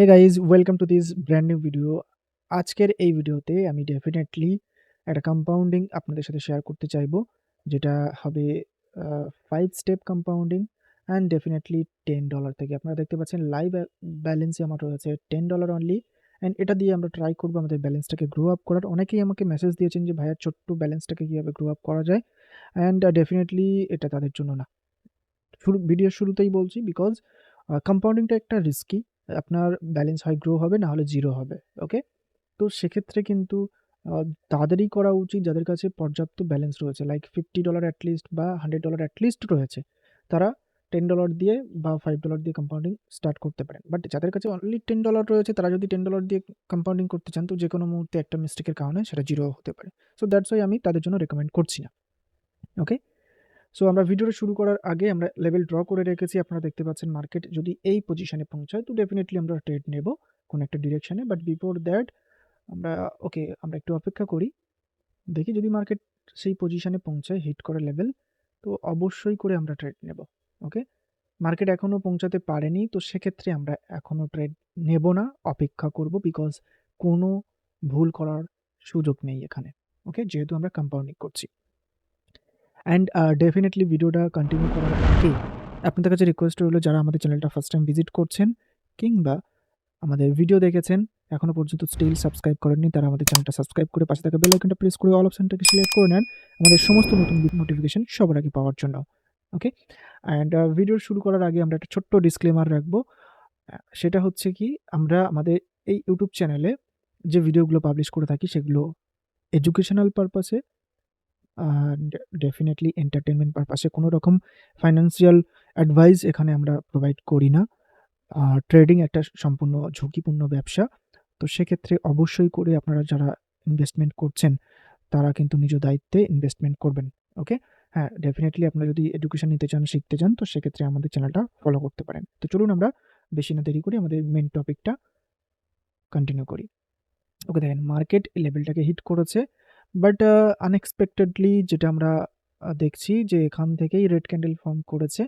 Hey guys welcome to this brand new video আজকের এই ভিডিওতে আমি ডেফিনেটলি একটা কম্পাউন্ডিং আপনাদের সাথে শেয়ার করতে চাইব, যেটা হবে five step compounding and definitely ten dollar থেকে। আপনারা দেখতে পাচ্ছেন লাইভ ব্যালেন্সে আমার রয়েছে টেন ডলার অনলি অ্যান্ড এটা দিয়ে আমরা ট্রাই করব আমাদের ব্যালেন্সটাকে গ্রো আপ করার। অনেকেই আমাকে মেসেজ দিয়েছেন যে, ভাইয়া, ছোট্ট ব্যালেন্সটাকে কীভাবে গ্রো আপ করা যায়? অ্যান্ড ডেফিনেটলি এটা তাদের জন্য না। শুরু ভিডিওর শুরুতেই বলছি বিকজ কম্পাউন্ডিংটা একটা রিস্কি আপনার ব্যালেন্স হয় গ্রো হবে না হলে জিরো হবে ওকে তো সেক্ষেত্রে কিন্তু তাদেরই করা উচিত যাদের কাছে পর্যাপ্ত ব্যালেন্স রয়েছে like fifty dollar at least বা হান্ড্রেড ডলার অ্যাটলিস্ট রয়েছে, তারা টেন ডলার দিয়ে বা ফাইভ ডলার দিয়ে কম্পাউন্ডিং স্টার্ট করতে পারেন। বাট যাদের কাছে অনলি টেন ডলার রয়েছে, তারা যদি টেন ডলার দিয়ে কম্পাউন্ডিং করতে চান, তো যে কোনো মুহূর্তে একটা মিস্টেকের কারণে সেটা জিরো হতে পারে। সো দ্যাটস ওয়াই আমি তাদের জন্য রেকমেন্ড করছি না ওকে সো আমরা ভিডিওটা শুরু করার আগে আমরা লেভেল ড্র করে রেখেছি। আপনারা দেখতে পাচ্ছেন মার্কেট যদি এই পজিশনে পৌঁছায়, তো ডেফিনেটলি আমরা ট্রেড নেব কোনো একটা ডিরেকশনে বাট বিফোর দ্যাট আমরা ওকে আমরা একটু অপেক্ষা করি। দেখি যদি মার্কেট সেই পজিশনে পৌঁছায় হিট করে লেভেল তো অবশ্যই করে আমরা ট্রেড নেব ওকে মার্কেট এখনও পৌঁছাতে পারেনি, তো সেক্ষেত্রে আমরা এখনও ট্রেড নেব না, অপেক্ষা করব বিকজ কোনো ভুল করার সুযোগ নেই এখানে ওকে যেহেতু আমরা কম্পাউন্ডিং করছি। অ্যান্ড ডেফিনেটলি ভিডিওটা কন্টিনিউ করার আগে আপনাদের কাছে রিকোয়েস্ট রইল যারা আমাদের চ্যানেলটা ফার্স্ট টাইম ভিজিট করছেন কিংবা আমাদের ভিডিও দেখেছেন এখনও পর্যন্ত স্টিল সাবস্ক্রাইব করেননি, তারা আমাদের চ্যানেলটা সাবস্ক্রাইব করে পাশে থাকা বেল আইকনটা প্রেস করে অল অপশনটাকে সিলেক্ট করে নেন। আমাদের সমস্ত নতুন নোটিফিকেশন সবার আগে পাওয়ার জন্য ওকে অ্যান্ড ভিডিও শুরু করার আগে আমরা একটা ছোট্ট ডিসক্লেমার রাখব। সেটা হচ্ছে কি, আমরা আমাদের এই ইউটিউব চ্যানেলে যে ভিডিওগুলো পাবলিশ করে থাকি সেগুলো এডুকেশনাল পারপাসে ডেফিনেটলি এন্টারটেনমেন্ট পারপাসে কোনো রকম ফাইন্যান্সিয়াল অ্যাডভাইস এখানে আমরা প্রোভাইড করি না। ট্রেডিং একটা সম্পূর্ণ ঝুঁকিপূর্ণ ব্যবসা। তো সেক্ষেত্রে অবশ্যই করে আপনারা যারা ইনভেস্টমেন্ট করছেন, তারা কিন্তু নিজ দায়িত্বে ইনভেস্টমেন্ট করবেন ওকে হ্যাঁ ডেফিনেটলি আপনারা যদি এডুকেশন নিতে চান, শিখতে চান, তো সেক্ষেত্রে আমাদের চ্যানেলটা ফলো করতে পারেন। তো চলুন আমরা বেশি না দেরি করি আমাদের মেন টপিকটা কন্টিনিউ করি। ওকে দেখেন মার্কেট লেভেলটাকে হিট করেছে। বাট আনএক্সপেক্টেডলি যেটা আমরা দেখছি যে এখান থেকেই রেড ক্যান্ডেল ফর্ম করেছে,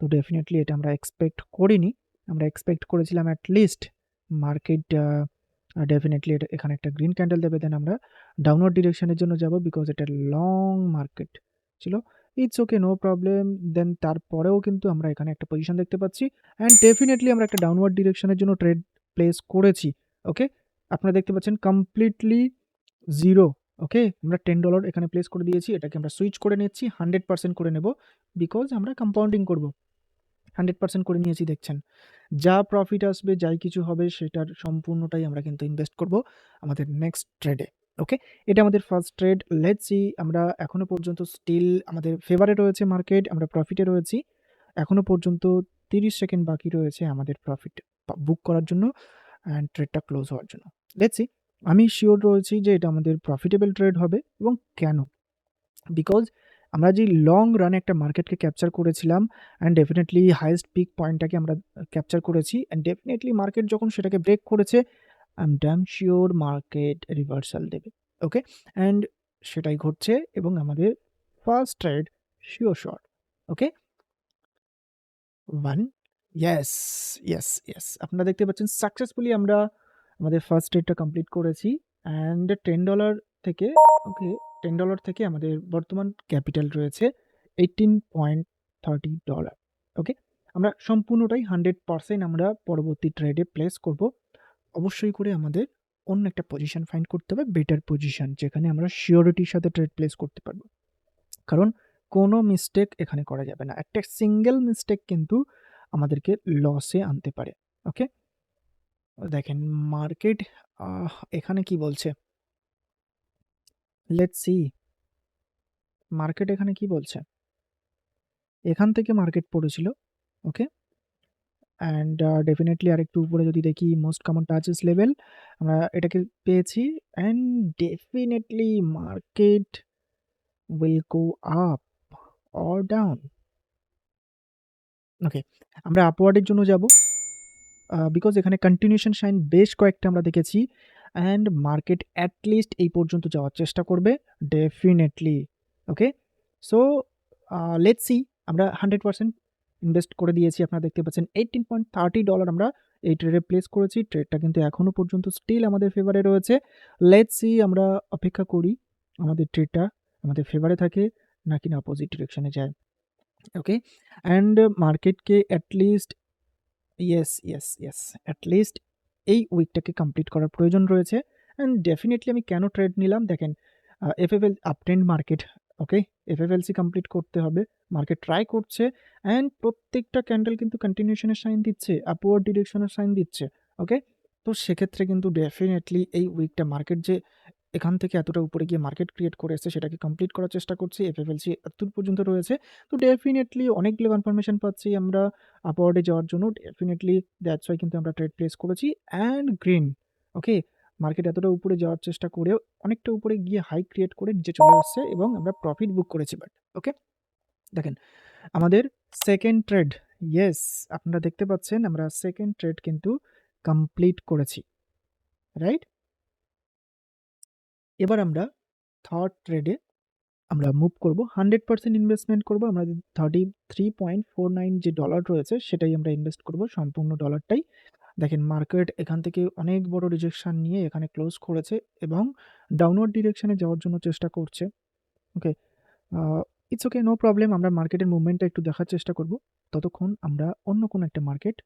তো ডেফিনেটলি এটা আমরা এক্সপেক্ট করিনি। আমরা এক্সপেক্ট করেছিলাম অ্যাটলিস্ট মার্কেট ডেফিনেটলি এটা, এখানে একটা গ্রিন ক্যান্ডেল দেবে দেন আমরা ডাউনওয়ার্ড ডিরেকশনের জন্য যাব বিকজ এটা লং মার্কেট ছিল। It's okay no problem then তারপরেও কিন্তু আমরা এখানে একটা পজিশন দেখতে পাচ্ছি অ্যান্ড ডেফিনেটলি আমরা একটা ডাউনওয়ার্ড ডিরেকশনের জন্য ট্রেড প্লেস করেছি ওকে আপনারা দেখতে পাচ্ছেন কমপ্লিটলি জিরো ওকে আমরা টেন ডলার এখানে প্লেস করে দিয়েছি, এটাকে আমরা সুইচ করে নিচ্ছি হান্ড্রেড পার্সেন্ট করে নেব বিকজ আমরা কম্পাউন্ডিং করব। হান্ড্রেড পার্সেন্ট করে নিয়েছি, দেখছেন? যা প্রফিট আসবে, যাই কিছু হবে, সেটার সম্পূর্ণটাই আমরা কিন্তু ইনভেস্ট করব আমাদের নেক্সট ট্রেডে ওকে এটা আমাদের ফার্স্ট ট্রেড লেট সি আমরা এখনও পর্যন্ত স্টিল আমাদের ফেভারে রয়েছে মার্কেট আমরা প্রফিটে রয়েছি। এখনও পর্যন্ত তিরিশ সেকেন্ড বাকি রয়েছে আমাদের প্রফিট বুক করার জন্য অ্যান্ড ট্রেডটা ক্লোজ হওয়ার জন্য। লেট সি আমি শিওর রয়েছি যে এটা আমাদের প্রফিটেবল ট্রেড হবে এবং কেন? বিকজ আমরা যে লং রানে একটা মার্কেটকে ক্যাপচার করেছিলাম অ্যান্ড ডেফিনেটলি হাইয়েস্ট পিক পয়েন্টটাকে আমরা ক্যাপচার করেছি অ্যান্ড ডেফিনেটলি মার্কেট যখন সেটাকে ব্রেক করেছে I am damn sure market reversal দেবে ওকে অ্যান্ড সেটাই ঘটছে এবং আমাদের first trade sure short okay one yes yes yes আপনারা দেখতে পাচ্ছেন সাকসেসফুলি আমরা আমাদের ফার্স্ট ট্রেডটা কমপ্লিট করেছি অ্যান্ড টেন ডলার থেকে ওকে টেন ডলার থেকে আমাদের বর্তমান ক্যাপিটাল রয়েছে eighteen point thirty dollar okay আমরা সম্পূর্ণটাই হান্ড্রেড পারসেন্ট আমরা পরবর্তী ট্রেডে প্লেস করব। অবশ্যই করে আমাদের অন্য একটা পজিশন ফাইন্ড করতে হবে বেটার পজিশন যেখানে আমরা শিওরিটির সাথে ট্রেড প্লেস করতে পারব। কারণ কোনো মিস্টেক এখানে করা যাবে না, একটা সিঙ্গেল মিস্টেক কিন্তু আমাদেরকে লসে আনতে পারে ওকে দেখেন মার্কেট এখানে কি বলছে? লেটস সি মার্কেট এখানে কি বলছে? এখান থেকে মার্কেট পড়েছিল ওকে অ্যান্ড ডেফিনেটলি আরেকটু উপরে যদি দেখি মোস্ট কমন টাচেস লেভেল আমরা এটাকে পেয়েছি and definitely market will go up or down okay আমরা আপওয়ার্ডের জন্য যাব। বিকজ এখানে কন্টিনিউশন সাইন বেশ কয়েকটা আমরা দেখেছি অ্যান্ড মার্কেট অ্যাটলিস্ট এই পর্যন্ত যাওয়ার চেষ্টা করবে definitely okay so let's see আমরা হান্ড্রেড পার্সেন্ট ইনভেস্ট করে দিয়েছি, আপনারা দেখতে পাচ্ছেন এইটিন পয়েন্ট থার্টি ডলার আমরা এই ট্রেডে প্লেস করেছি ট্রেডটা কিন্তু এখনও পর্যন্ত স্টিল আমাদের ফেভারে রয়েছে। লেটস সি আমরা অপেক্ষা করি, আমাদের ট্রেডটা আমাদের ফেভারে থাকে, নাকি না অপোজিট ডিরেকশনে যায় ওকে অ্যান্ড মার্কেটকে at least yes yes yes at least এই উইকটাকে কমপ্লিট করার প্রয়োজন রয়েছে। অ্যান্ড ডেফিনেটলি আমি কেন ট্রেড নিলাম? দেখেন FFL uptrend market okay FFLC complete করতে হবে মার্কেট ট্রাই করছে অ্যান্ড প্রত্যেকটা ক্যান্ডেল কিন্তু কন্টিনিউশনের সাইন দিচ্ছে আপওয়ার্ড ডিরেকশনের সাইন দিচ্ছে ওকে তো সেক্ষেত্রে কিন্তু ডেফিনেটলি এই উইকটা মার্কেট যে এখান থেকে এতটা উপরে গিয়ে মার্কেট ক্রিয়েট করে এসেছে সেটাকে কমপ্লিট করার চেষ্টা করছি এফএফএলসি এতদূর পর্যন্ত রয়েছে। তো ডেফিনেটলি অনেকগুলো কনফার্মেশন পাচ্ছি আমরা আপওয়ার্ডে যাওয়ার জন্য। ডেফিনেটলি দ্যাটস ওয়াই কিন্তু আমরা ট্রেড প্লেস করেছি। অ্যান্ড গ্রিন ওকে মার্কেট এতটা উপরে যাওয়ার চেষ্টা করেও অনেকটা উপরে গিয়ে হাই ক্রিয়েট করে নিচে চলে আসছে এবং আমরা প্রফিট বুক করেছি বাট ওকে দেখেন, আমাদের সেকেন্ড ট্রেড ইয়েস আপনারা দেখতে পাচ্ছেন আমরা সেকেন্ড ট্রেড কিন্তু কমপ্লিট করেছি রাইট এবার আমরা থার্ড ট্রেডে আমরা মুভ করব হান্ড্রেড পার্সেন্ট ইনভেস্টমেন্ট করব, আমরা thirty three point four nine যে ডলার রয়েছে, সেটাই আমরা ইনভেস্ট করব, সম্পূর্ণ ডলারটাই দেখেন মার্কেট এখান থেকে অনেক বড় রিজেকশান নিয়ে এখানে ক্লোজ করেছে এবং ডাউনওয়ার্ড ডিরেকশানে যাওয়ার জন্য চেষ্টা করছে। Okay it's okay no problem আমরা মার্কেটের মুভমেন্টটা একটু দেখার চেষ্টা করব। ততক্ষণ আমরা অন্য কোনো একটা মার্কেট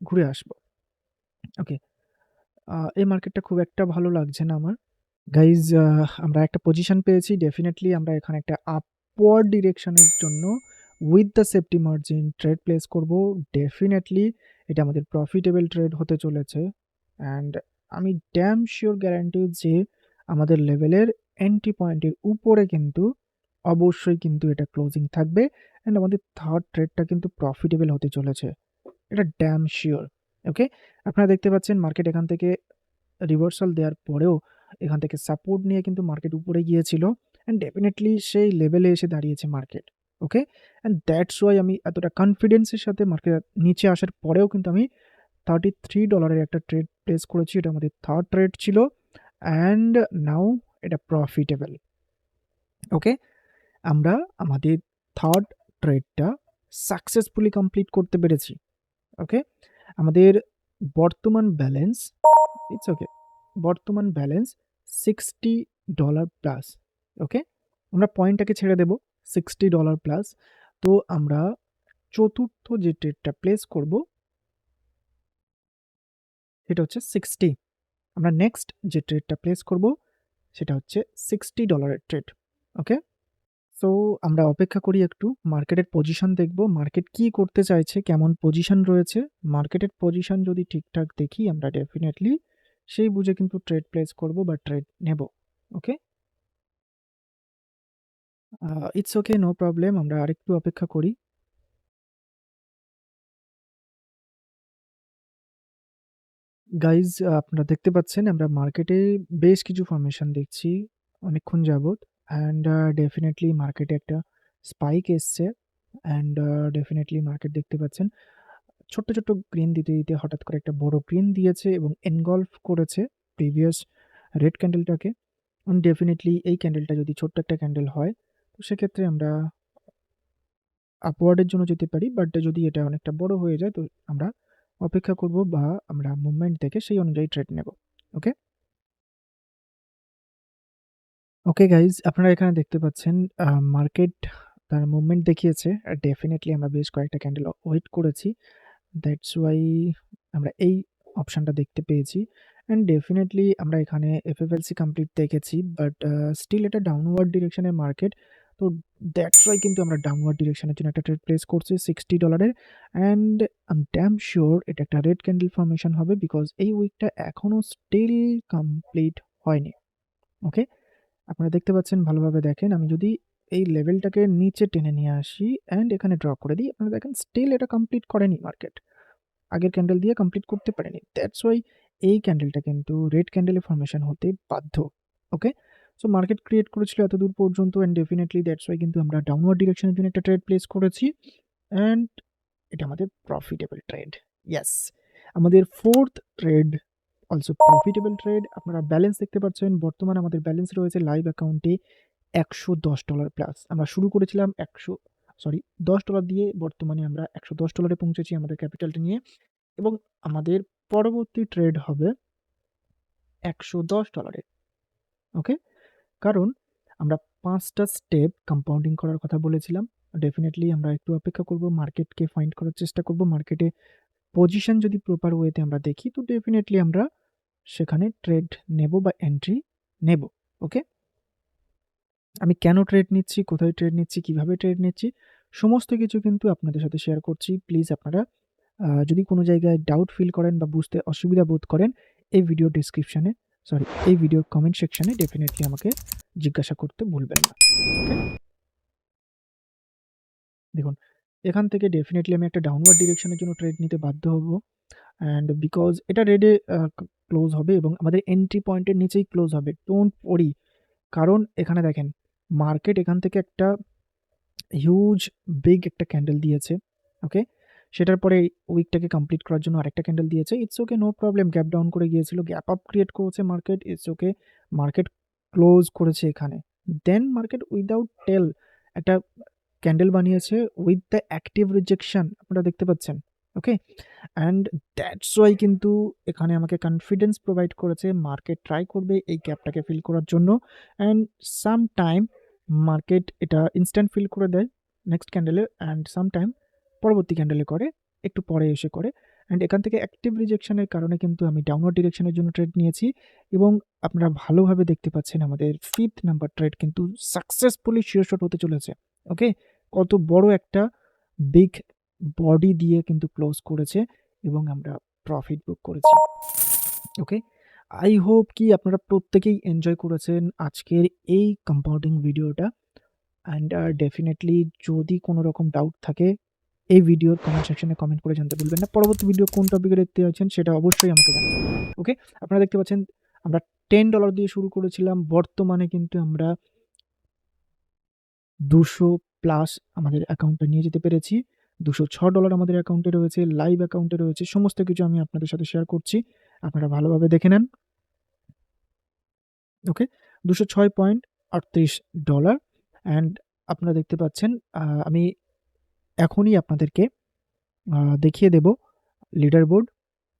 ঘুরে আসব। ওকে এই মার্কেটটা খুব একটা ভালো লাগছে না আমার। গাইজ আমরা একটা পজিশন পেয়েছি। ডেফিনেটলি আমরা এখানে একটা আপওয়ার্ড ডিরেকশনের জন্য with the safety margin trade place করব। ডেফিনেটলি এটা আমাদের প্রফিটেবল ট্রেড হতে চলেছে। অ্যান্ড আমি ড্যাম শিওর গ্যারান্টি যে আমাদের লেভেলের এন্ট্রি পয়েন্টের উপরে কিন্তু অবশ্যই কিন্তু এটা ক্লোজিং থাকবে। অ্যান্ড আমাদের থার্ড ট্রেডটা কিন্তু প্রফিটেবল হতে চলেছে। এটা ড্যাম শিওর ওকে আপনারা দেখতে পাচ্ছেন মার্কেট এখান থেকে রিভার্সাল দেওয়ার পরেও এখান থেকে সাপোর্ট নিয়ে কিন্তু মার্কেট উপরে গিয়েছিল। অ্যান্ড ডেফিনেটলি সেই লেভেলে এসে দাঁড়িয়েছে market okay and that's why আমি এতটা কনফিডেন্সের সাথে মার্কেট নিচে আসার পরেও কিন্তু আমি থার্টি থ্রি ডলারের একটা ট্রেড প্লেস করেছি। এটা আমাদের থার্ড ট্রেড ছিল। অ্যান্ড নাও এটা প্রফিটেবল ওকে আমরা আমাদের থার্ড ট্রেডটা সাকসেসফুলি কমপ্লিট করতে পেরেছি ওকে আমাদের বর্তমান ব্যালেন্স ইটস ওকে বর্তমান balance sixty dollar plus okay আমরা পয়েন্টটাকে ছেড়ে দেব সিক্সটি ডলার প্লাস তো আমরা চতুর্থ যে ট্রেডটা প্লেস করব, সেটা হচ্ছে সিক্সটি আমরা নেক্সট যে ট্রেডটা প্লেস করব, সেটা হচ্ছে সিক্সটি ডলারের ট্রেড ওকে সো আমরা অপেক্ষা করি একটু মার্কেটের পজিশন দেখব মার্কেট কি করতে চাইছে, কেমন পজিশন রয়েছে। মার্কেটের পজিশন যদি ঠিকঠাক দেখি, আমরা ডেফিনেটলি সেই বুঝে কিন্তু ট্রেড প্লেস করব বা ট্রেড নেব okay it's okay no problem আমরা আরেকটু অপেক্ষা করি। গাইজ আপনারা দেখতে পাচ্ছেন, আমরা মার্কেটে বেশ কিছু ফরমেশন দেখছি, অনেকক্ষণ যাবৎ অ্যান্ড ডেফিনেটলি মার্কেটে একটা স্পাইক এসছে অ্যান্ড ডেফিনেটলি মার্কেট দেখতে পাচ্ছেন। ছোট্ট ছোট্ট গ্রিন দিতে দিতে হঠাৎ করে একটা বড় গ্রিন দিয়েছে এবং এনগলফ করেছে প্রিভিয়াস রেড ক্যান্ডেলটাকে ডেফিনেটলি এই ক্যান্ডেলটা যদি ছোট্ট একটা ক্যান্ডেল হয়, তো সেক্ষেত্রে আমরা আপওয়ার্ডের জন্য যেতে পারি বাট যদি এটা অনেকটা বড় হয়ে যায়, তো আমরা অপেক্ষা করব বা আমরা মুভমেন্ট দেখে সেই অনুযায়ী ট্রেড নেব ওকে ওকে গাইজ আপনারা এখানে দেখতে পাচ্ছেন মার্কেট তার মুভমেন্ট দেখিয়েছে। আর ডেফিনেটলি আমরা বেশ কয়েকটা ক্যান্ডেল ওয়েট করেছি। দ্যাটস ওয়াই আমরা এই অপশানটা দেখতে পেয়েছি। অ্যান্ড ডেফিনেটলি আমরা এখানে এফএফএলসি কমপ্লিট দেখেছি বাট স্টিল এটা ডাউনওয়ার্ড ডিরেকশনের মার্কেট তো দ্যাটস ওয়াই কিন্তু আমরা ডাউনওয়ার্ড ডিরেকশনের জন্য একটা ট্রেড প্লেস করছি সিক্সটি ডলারের অ্যান্ড আম ড্যাম শিওর এটা একটা রেড ক্যান্ডেল ফর্মেশন হবে বিকজ এই উইকটা এখনও স্টিল কমপ্লিট হয়নি। ওকে আপনারা দেখতে পাচ্ছেন, ভালোভাবে দেখেন। আমি যদি এই লেভেলটাকে নিচে টেনে নিয়ে আসি অ্যান্ড এখানে ড্র করে দিই। আপনারা দেখেন স্টিল এটা কমপ্লিট করেনি মার্কেট আগের ক্যান্ডেল দিয়ে কমপ্লিট করতে পারেনি। দ্যাটস ওয়াই এই ক্যান্ডেলটা কিন্তু রেড ক্যান্ডেলের ফর্মেশন হতে বাধ্য ওকে সো মার্কেট ক্রিয়েট করেছিল এত দূর পর্যন্ত অ্যান্ড ডেফিনেটলি দ্যাটস ওয়াই কিন্তু আমরা ডাউনওয়ার্ড ডিরেকশনের জন্য একটা ট্রেড প্লেস করেছি। অ্যান্ড এটা আমাদের প্রফিটেবল ট্রেড ইয়াস আমাদের fourth trade also profitable trade আপনারা ব্যালেন্স দেখতে পাচ্ছেন, বর্তমানে আমাদের ব্যালেন্স রয়েছে লাইভ অ্যাকাউন্টে একশো দশ ডলার প্লাস আমরা শুরু করেছিলাম একশো সরি দশ ডলার দিয়ে, বর্তমানে আমরা একশো দশ ডলারে পৌঁছেছি আমাদের ক্যাপিটালটা নিয়ে। এবং আমাদের পরবর্তী ট্রেড হবে একশো দশ ডলারের ওকে কারণ আমরা পাঁচটা স্টেপ কম্পাউন্ডিং করার কথা বলেছিলাম। ডেফিনেটলি আমরা একটু অপেক্ষা করব মার্কেটকে ফাইন্ড করার চেষ্টা করব। মার্কেটে পজিশন যদি প্রপার ওয়েতে আমরা দেখি, তো ডেফিনেটলি আমরা সেখানে ট্রেড নেব বা এন্ট্রি নেব। ওকে আমি কেন ট্রেড নিচ্ছি, কোথায় ট্রেড নিচ্ছি, কীভাবে ট্রেড নিচ্ছি, সমস্ত কিছু কিন্তু আপনাদের সাথে শেয়ার করছি। প্লিজ আপনারা যদি কোনো জায়গায় ডাউট ফিল করেন বা বুঝতে অসুবিধা বোধ করেন, এই ভিডিও ডিসক্রিপশানে সরি এই ভিডিও কমেন্ট সেকশানে ডেফিনেটলি আমাকে জিজ্ঞাসা করতে ভুলবেন না দেখুন, এখান থেকে ডেফিনেটলি আমি একটা ডাউনওয়ার্ড ডিরেকশনের জন্য ট্রেড নিতে বাধ্য হব। অ্যান্ড বিকজ এটা রেডে ক্লোজ হবে এবং আমাদের এন্ট্রি পয়েন্টের নিচেই ক্লোজ হবে ডোন্ট পড়ি কারণ এখানে দেখেন মার্কেট এখান থেকে একটা হিউজ বিগ একটা ক্যান্ডেল দিয়েছে ওকে সেটার পরে উইকটাকে কমপ্লিট করার জন্য আরেকটা ক্যান্ডেল দিয়েছে। It's okay no problem gap down করে গিয়েছিল গ্যাপ আপ ক্রিয়েট করেছে market it's okay market close করেছে এখানে। দেন মার্কেট উইদাউট টেল একটা ক্যান্ডেল বানিয়েছে উইথ দ্য অ্যাক্টিভ রিজেকশন আপনারা দেখতে পাচ্ছেন। ওকে অ্যান্ড দ্যাটস ওয়াই কিন্তু এখানে আমাকে কনফিডেন্স প্রোভাইড করেছে মার্কেট ট্রাই করবে, এই গ্যাপটাকে ফিল করার জন্য। অ্যান্ড সাম টাইম মার্কেট এটা ইনস্ট্যান্ট ফিল করে দেয় নেক্সট ক্যান্ডেলে অ্যান্ড সাম টাইম পরবর্তী ক্যান্ডেলে করে, একটু পরে এসে করে। অ্যান্ড এখান থেকে অ্যাক্টিভ রিজেকশনের কারণে কিন্তু আমি ডাউনওয়ার্ড ডিরেকশনের জন্য ট্রেড নিয়েছি এবং আপনারা ভালোভাবে দেখতে পাচ্ছেন আমাদের ফিফথ নাম্বার ট্রেড কিন্তু সাকসেসফুলি শিওরশট হতে চলেছে। ওকে কত বড় একটা বিগ বডি দিয়ে কিন্তু ক্লোজ করেছে এবং আমরা প্রফিট বুক করেছি। ওকে আই হোপ কি আপনারা প্রত্যেকেই এনজয় করেছেন আজকের এই কম্পাউন্ডিং ভিডিওটা অ্যান্ড ডেফিনেটলি যদি কোনো রকম ডাউট থাকে, এই ভিডিওর কমেন্ট সেকশনে কমেন্ট করে জানতে ভুলবেন না। পরবর্তী ভিডিও কোন টপিকে দেখতে যাচ্ছেন সেটা অবশ্যই আমাকে জানাবেন। ওকে আপনারা দেখতে পাচ্ছেন, আমরা টেন ডলার দিয়ে শুরু করেছিলাম। বর্তমানে কিন্তু আমরা দুশো প্লাস আমাদের অ্যাকাউন্টটা নিয়ে যেতে পেরেছি। দুশো ছ ডলার আমাদের অ্যাকাউন্টে রয়েছে, লাইভ অ্যাকাউন্টে রয়েছে, সমস্ত কিছু আমি আপনাদের সাথে শেয়ার করছি। আপনারা ভালোভাবে দেখে নেন। ওকে, দুশো ছয় পয়েন্ট আটত্রিশ ডলার। অ্যান্ড আপনারা দেখতে পাচ্ছেন আমি এখনই আপনাদেরকে দেখিয়ে দেব লিডার বোর্ড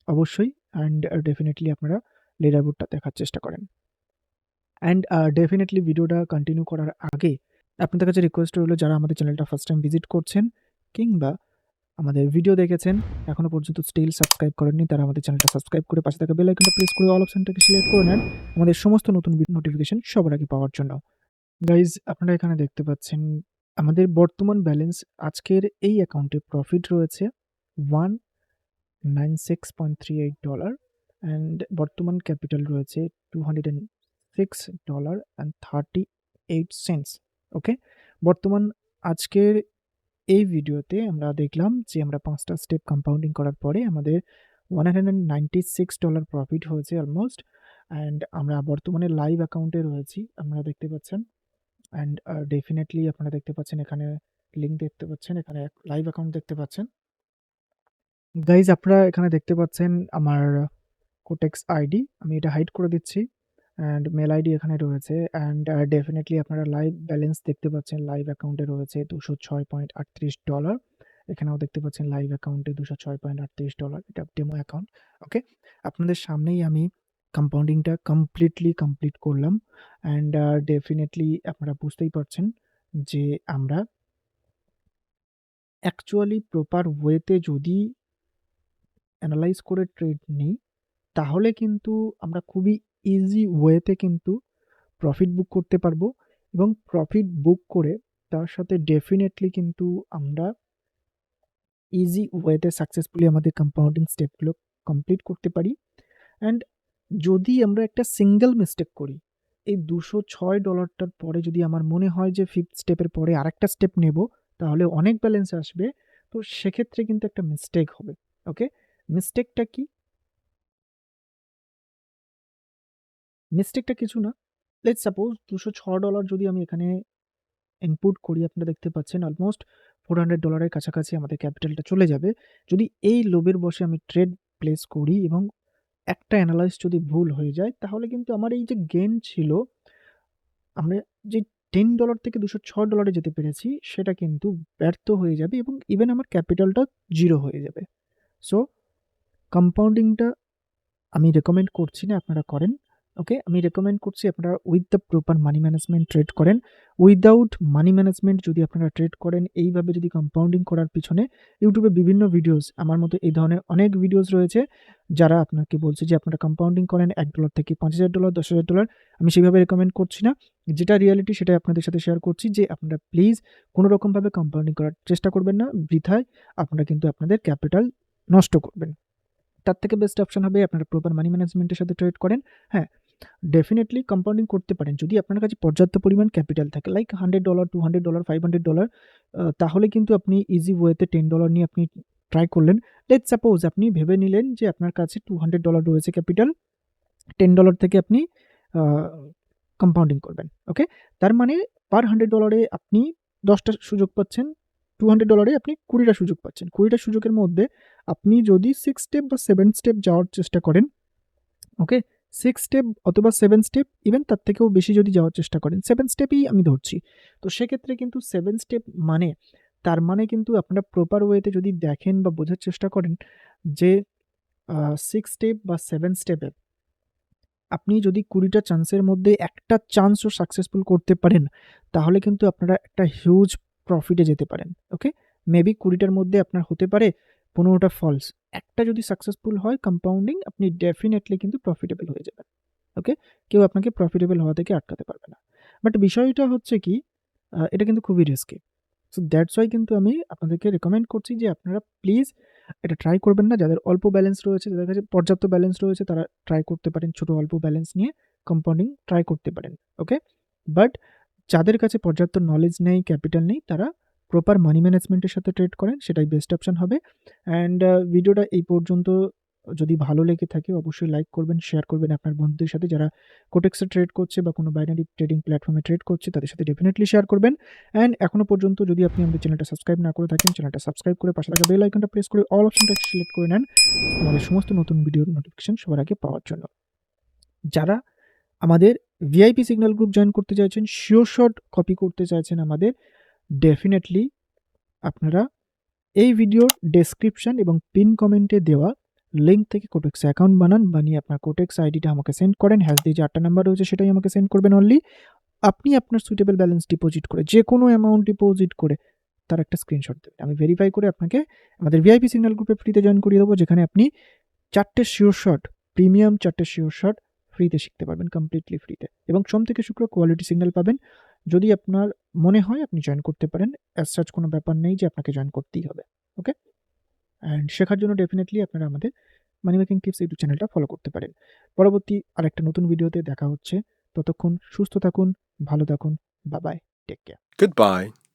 অবশ্যই। অ্যান্ড ডেফিনেটলি আপনারা লিডার বোর্ডটা দেখার চেষ্টা করেন। অ্যান্ড ডেফিনেটলি ভিডিওটা কন্টিনিউ করার আগে আপনাদের কাছে রিকোয়েস্ট রইল, যারা আমাদের চ্যানেলটা ফার্স্ট টাইম ভিজিট করছেন কিংবা আমাদের ভিডিও দেখেছেন এখনও পর্যন্ত স্টিল সাবস্ক্রাইব করেননি, তারা আমাদের চ্যানেলটা সাবস্ক্রাইব করে পাশে থাকা বেল আইকনটা প্রেস করে অল অপশনটাকে সিলেক্ট করে নেন, আমাদের সমস্ত নতুন নোটিফিকেশন সবার আগে পাওয়ার জন্য। গাইজ আপনারা এখানে দেখতে পাচ্ছেন, আমাদের বর্তমান ব্যালেন্স আজকের এই অ্যাকাউন্টে প্রফিট রয়েছে one nine six point three eight dollar and বর্তমান ক্যাপিটাল রয়েছে two hundred and six dollar and thirty eight cents okay বর্তমান আজকের এই ভিডিওতে আমরা দেখলাম যে আমরা পাঁচটা স্টেপ কম্পাউন্ডিং করার পরে আমাদের one hundred six dollar profit হয়েছে অলমোস্ট অ্যান্ড আমরা বর্তমানে লাইভ অ্যাকাউন্টে রয়েছি, আপনারা দেখতে পাচ্ছেন। অ্যান্ড ডেফিনেটলি আপনারা দেখতে পাচ্ছেন এখানে লিঙ্ক দেখতে পাচ্ছেন, এখানে লাইভ অ্যাকাউন্ট দেখতে পাচ্ছেন। গাইজ আপনারা এখানে দেখতে পাচ্ছেন আমার কোটেক্স আইডি আমি এটা হাইড করে দিচ্ছি। অ্যান্ড মেল আইডি এখানে রয়েছে অ্যান্ড ডেফিনেটলি আপনারা লাইভ ব্যালেন্স দেখতে পাচ্ছেন লাইভ অ্যাকাউন্টে রয়েছে দুশো ছয় পয়েন্ট আটত্রিশ ডলার এখানেও দেখতে পাচ্ছেন লাইভ অ্যাকাউন্টে দুশো ছয় পয়েন্ট আটত্রিশ ডলার এটা ডেমো অ্যাকাউন্ট ওকে আপনাদের সামনেই আমি কম্পাউন্ডিংটা কমপ্লিটলি কমপ্লিট করলাম অ্যান্ড ডেফিনেটলি আপনারা বুঝতেই পারছেন যে আমরা অ্যাকচুয়ালি প্রপার ওয়েতে যদি অ্যানালাইজ করে ট্রেড নিই, তাহলে কিন্তু আমরা খুবই ইজি ওয়েতে কিন্তু প্রফিট বুক করতে পারব এবং প্রফিট বুক করে তার সাথে ডেফিনেটলি কিন্তু আমরা ইজি ওয়েতে সাকসেসফুলি আমাদের কম্পাউন্ডিং স্টেপগুলো কমপ্লিট করতে পারি। অ্যান্ড যদি আমরা একটা সিঙ্গেল মিস্টেক করি, এই দুশো ছয় ডলারটার পরে যদি আমার মনে হয় যে ফিফথ স্টেপের পরে আরেকটা স্টেপ নেব, তাহলে অনেক ব্যালেন্স আসবে। তো সেক্ষেত্রে কিন্তু একটা মিস্টেক হবে ওকে মিস্টেকটা কি? মিস্টেকটা কিছু না। লেট সাপোজ দুশো ছ ডলার যদি আমি এখানে ইনপুট করি, আপনারা দেখতে পাচ্ছেন অলমোস্ট ফোর হান্ড্রেড ডলারের কাছাকাছি আমাদের ক্যাপিটালটা চলে যাবে। যদি এই লোভের বসে আমি ট্রেড প্লেস করি এবং একটা অ্যানালাইস যদি ভুল হয়ে যায়, তাহলে কিন্তু আমার এই যে গেন ছিল, আমরা যে টেন ডলার থেকে দুশো ছ ডলারে যেতে পেরেছি, সেটা কিন্তু ব্যর্থ হয়ে যাবে এবং ইভেন আমার ক্যাপিটালটা জিরো হয়ে যাবে। সো কম্পাউন্ডিংটা আমি রেকমেন্ড করছি না, আপনারা করেন। ওকে? আমি রেকমেন্ড করছি আপনারা with the proper money management trade করেন। উইথআউট মানি ম্যানেজমেন্ট যদি আপনারা ট্রেড করেন, এইভাবে যদি কম্পাউন্ডিং করার পিছনে এ বিভিন্ন ভিডিওস আমার মতো এই ধরনের অনেক ভিডিওস রয়েছে, যারা আপনাকে বলছে যে আপনারা কম্পাউন্ডিং করেন $1 থেকে $৫,০০০, $১০,০০০ আমি সেভাবে রেকমেন্ড করছি না। যেটা রিয়ালিটি সেটাই আপনাদের সাথে শেয়ার করছি যে আপনারা প্লিজ কোনো রকমভাবে কম্পাউন্ডিং করার চেষ্টা করবেন না। বৃথায় আপনারা কিন্তু আপনাদের ক্যাপিটাল নষ্ট করবেন। তার থেকে বেস্ট অপশন হবে আপনারা প্রপার মানি ম্যানেজমেন্টের সাথে ট্রেড করেন। হ্যাঁ, ডেফিনিটলি কম্পাউন্ডিং করতে পারেন। যদি আপনার কাছে পর্যাপ্ত পরিমাণ ক্যাপিটাল থাকে লাইক $100, $200, $500 ডলার তাহলে কিন্তু আপনি ইজি ওয়েতে $10 নিয়ে আপনি ট্রাই করলেন। লেট সাপোজ আপনি ভেবে নিলেন যে আপনার কাছে $200 রয়েছে ক্যাপিটাল। $10 থেকে আপনি কম্পাউন্ডিং করবেন। ওকে? তার মানে পার হান্ড্রেড ডলারে আপনি ১০ টা সুযোগ পাচ্ছেন। টু হান্ড্রেড ডলারে আপনি ২০ টা সুযোগ পাচ্ছেন। ২০ টা সুযোগের মধ্যে আপনি যদি সিক্স স্টেপ বা সেভেন স্টেপ যাওয়ার চেষ্টা করেন, ওকে? 6 স্টেপ অথবা সেভেন স্টেপ ইভেন তার থেকেও বেশি যদি যাওয়ার চেষ্টা করেন, সেভেন স্টেপই আমি ধরছি। তো সেক্ষেত্রে কিন্তু সেভেন স্টেপ মানে তার মানে কিন্তু আপনারা প্রপার ওয়েতে যদি দেখেন বা বোঝার চেষ্টা করেন যে সিক্স স্টেপ বা সেভেন স্টেপে আপনি যদি কুড়িটা চান্সের মধ্যে একটা চান্সও সাকসেসফুল করতে পারেন, তাহলে কিন্তু আপনারা একটা হিউজ প্রফিটে যেতে পারেন। ওকে? মেবি কুড়িটার মধ্যে আপনার হতে পারে পনেরোটা ফলস। একটা যদি সাকসেসফুল হয় কম্পাউন্ডিং আপনি ডেফিনেটলি কিন্তু প্রফিটেবল হয়ে যাবেন। ওকে? কেউ আপনাকে প্রফিটেবল হওয়া থেকে আটকাতে পারবে না। বাট বিষয়টা হচ্ছে কি এটা কিন্তু খুবই রিস্কি। সো দ্যাটস ওয়াই কিন্তু আমি আপনাদেরকে রেকমেন্ড করছি যে আপনারা প্লিজ এটা ট্রাই করবেন না। যাদের অল্প ব্যালেন্স রয়েছে, যাদের কাছে পর্যাপ্ত ব্যালেন্স রয়েছে তারা ট্রাই করতে পারেন ছোট অল্প ব্যালেন্স নিয়ে কম্পাউন্ডিং ট্রাই করতে পারেন। ওকে? বাট যাদের কাছে পর্যাপ্ত নলেজ নেই, ক্যাপিটাল নেই তারা প্রপার মানি ম্যানেজমেন্টের সাথে ট্রেড করেন সেটাই বেস্ট অপশান হবে। অ্যান্ড ভিডিওটা এই পর্যন্ত যদি ভালো লেগে থাকে অবশ্যই লাইক করবেন, শেয়ার করবেন আপনার বন্ধুদের সাথে যারা কোটেক্সে ট্রেড করছে বা কোনো বাইনারি ট্রেডিং প্ল্যাটফর্মে ট্রেড করছে তাদের সাথে ডেফিনেটলি শেয়ার করবেন। অ্যান্ড এখনও পর্যন্ত যদি আপনি আমাদের চ্যানেলটা সাবস্ক্রাইব না করে থাকেন চ্যানেলটা সাবস্ক্রাইব করে পাশে থাকা বেল আইকনটা প্রেস করে অল অপশনটা সিলেক্ট করে নেন আমাদের সমস্ত নতুন ভিডিওর নোটিফিকেশন সবার আগে পাওয়ার জন্য। যারা আমাদের ভিআইপি সিগন্যাল গ্রুপ জয়েন করতে চাইছেন, শিওর শট কপি করতে চাইছেন আমাদের ডেফিনিটলি আপনারা এই ভিডিওর ডেসক্রিপশন এবং পিন কমেন্টে দেওয়া লিঙ্ক থেকে কোটেক্স অ্যাকাউন্ট বানান। বানিয়ে আপনার কোটেক্স আইডিটা আমাকে সেন্ড করেন। হ্যাশ দিয়ে যে আটটা নাম্বার রয়েছে সেটাই আমাকে সেন্ড করবেন অনলি। আপনি আপনার সুইটেবল ব্যালেন্স ডিপোজিট করে, যে কোনো অ্যামাউন্ট ডিপোজিট করে তার একটা স্ক্রিনশট দেবেন। আমি ভেরিফাই করে আপনাকে আমাদের ভিআইপি সিগন্যাল গ্রুপে ফ্রিতে জয়েন করিয়ে দেবো, যেখানে আপনি ৪ টে শিওর শট প্রিমিয়াম ৪ টে শিওর শট ফ্রিতে শিখতে পারবেন কমপ্লিটলি ফ্রিতে এবং সোম থেকে শুক্র কোয়ালিটি সিগন্যাল পাবেন। যদি আপনার মনে হয় আপনি জয়েন করতে পারেন। অ্যাজ সাচ কোনো ব্যাপার নেই যে আপনাকে জয়েন করতেই হবে। ওকে? অ্যান্ড শেখার জন্য ডেফিনেটলি আপনারা আমাদের মানি মেকিং টিপস ইউটিউব চ্যানেলটা ফলো করতে পারেন। পরবর্তী আরেকটা নতুন ভিডিওতে দেখা হচ্ছে। ততক্ষণ সুস্থ থাকুন, ভালো থাকুন। বাবাই বাই। Take care. Goodbye.